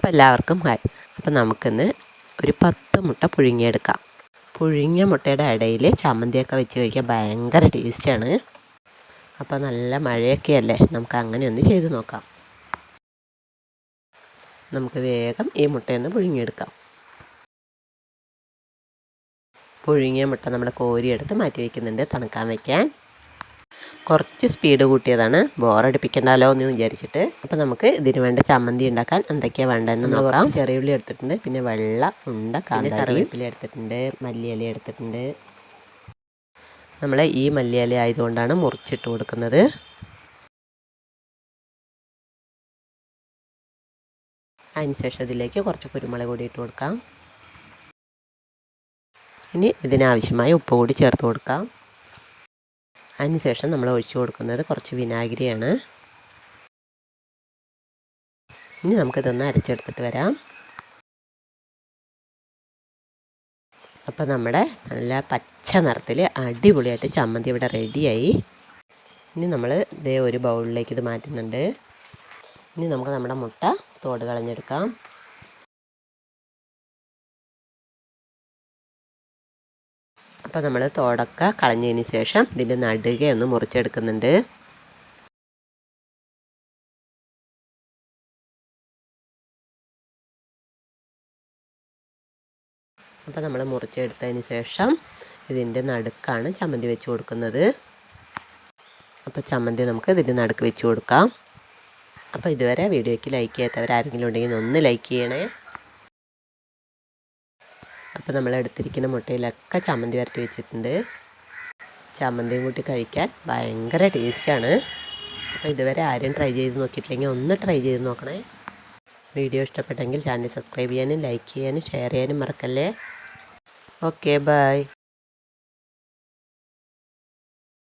അപ്പോൾ എല്ലാവർക്കും ഹായ് അപ്പോൾ നമുക്കിന്ന് ഒരു പത്ത് മുട്ട പുഴുങ്ങിയെടുക്കാം. പുഴുങ്ങിയ മുട്ടയുടെ ഇടയിൽ ചമ്മന്തിയൊക്കെ വെച്ച് കഴിക്കാൻ ഭയങ്കര ടേസ്റ്റാണ് അപ്പോൾ നല്ല മഴയൊക്കെ അല്ലേ? നമുക്ക് അങ്ങനെ ഒന്ന് ചെയ്ത് നോക്കാം. നമുക്ക് വേഗം ഈ മുട്ടയൊന്ന് പുഴുങ്ങിയെടുക്കാം. പുഴുങ്ങിയ മുട്ട നമ്മൾ കോരിയെടുത്ത് മാറ്റി വയ്ക്കുന്നുണ്ട് തണുക്കാൻ വയ്ക്കാൻ കുറച്ച് സ്പീഡ് കൂട്ടിയതാണ്. ബോറടിപ്പിക്കണ്ടല്ലോ എന്ന് വിചാരിച്ചിട്ട്. അപ്പോൾ നമുക്ക് ഇതിന് വേണ്ട ചമ്മന്തി ഉണ്ടാക്കാൻ എന്തൊക്കെയാണ് വേണ്ടതെന്ന് നോക്കാം. ചെറിയുള്ളി എടുത്തിട്ടുണ്ട്. പിന്നെ വെള്ള ഉണ്ട കറിവേപ്പില എടുത്തിട്ടുണ്ട്. മല്ലിയില എടുത്തിട്ടുണ്ട്. നമ്മൾ ഈ മല്ലിയില ആയതുകൊണ്ടാണ് മുറിച്ചിട്ട് കൊടുക്കുന്നത്. അതിനുശേഷം ഇതിലേക്ക് കുറച്ച് കുരുമുളക് കൂടി ഇട്ട് കൊടുക്കാം. ഇനി ഇതിനാവശ്യമായ ഉപ്പ് കൂടി ചേർത്ത് കൊടുക്കാം. അതിനുശേഷം നമ്മൾ ഒഴിച്ചു കൊടുക്കുന്നത് കുറച്ച് വിനാഗിരിയാണ്. ഇനി നമുക്കിതൊന്ന് അരച്ചെടുത്തിട്ട് വരാം. അപ്പോൾ നമ്മുടെ നല്ല പച്ച നിറത്തിൽ അടിപൊളിയായിട്ട് ചമ്മന്തി ഇവിടെ റെഡിയായി. ഇനി നമ്മൾ ഇതേ ഒരു ബൗളിലേക്ക് ഇത് മാറ്റുന്നുണ്ട്. ഇനി നമുക്ക് നമ്മുടെ മുട്ട തോട് കളഞ്ഞെടുക്കാം. അപ്പോൾ നമ്മൾ തോടൊക്കെ കളഞ്ഞതിന് ശേഷം ഇതിന്റെ നടുക ഒന്ന് മുറിച്ചെടുക്കുന്നുണ്ട്. അപ്പോൾ നമ്മൾ മുറിച്ചെടുത്തതിന് ശേഷം ഇതിന്റെ നടുക്കാണ് ചമ്മന്തി വെച്ച് കൊടുക്കുന്നത്. അപ്പോൾ ചമ്മന്തി നമുക്ക് ഇതിന്റെ നടുക്ക് വെച്ച് കൊടുക്കാം. അപ്പോൾ ഇതുവരെ വീഡിയോയ്ക്ക് ലൈക്ക് ചെയ്യാത്തവർ ആരെങ്കിലും ഉണ്ടെങ്കിൽ ഒന്ന് ലൈക്ക് ചെയ്യണേ. അപ്പോൾ നമ്മൾ എടുത്തിരിക്കുന്ന മുട്ടയിലൊക്കെ ചമ്മന്തി വരട്ടി വെച്ചിട്ടുണ്ട്. ചമ്മന്തിയും കൂട്ടി കഴിക്കാൻ ഭയങ്കര ടേസ്റ്റാണ്. അപ്പോൾ ഇതുവരെ ആരും ട്രൈ ചെയ്ത് നോക്കിയിട്ടില്ലെങ്കിൽ ഒന്ന് ട്രൈ ചെയ്ത് നോക്കണേ. വീഡിയോ ഇഷ്ടപ്പെട്ടെങ്കിൽ ചാനൽ സബ്സ്ക്രൈബ് ചെയ്യാനും ലൈക്ക് ചെയ്യാനും ഷെയർ ചെയ്യാനും മറക്കല്ലേ. Okay bye.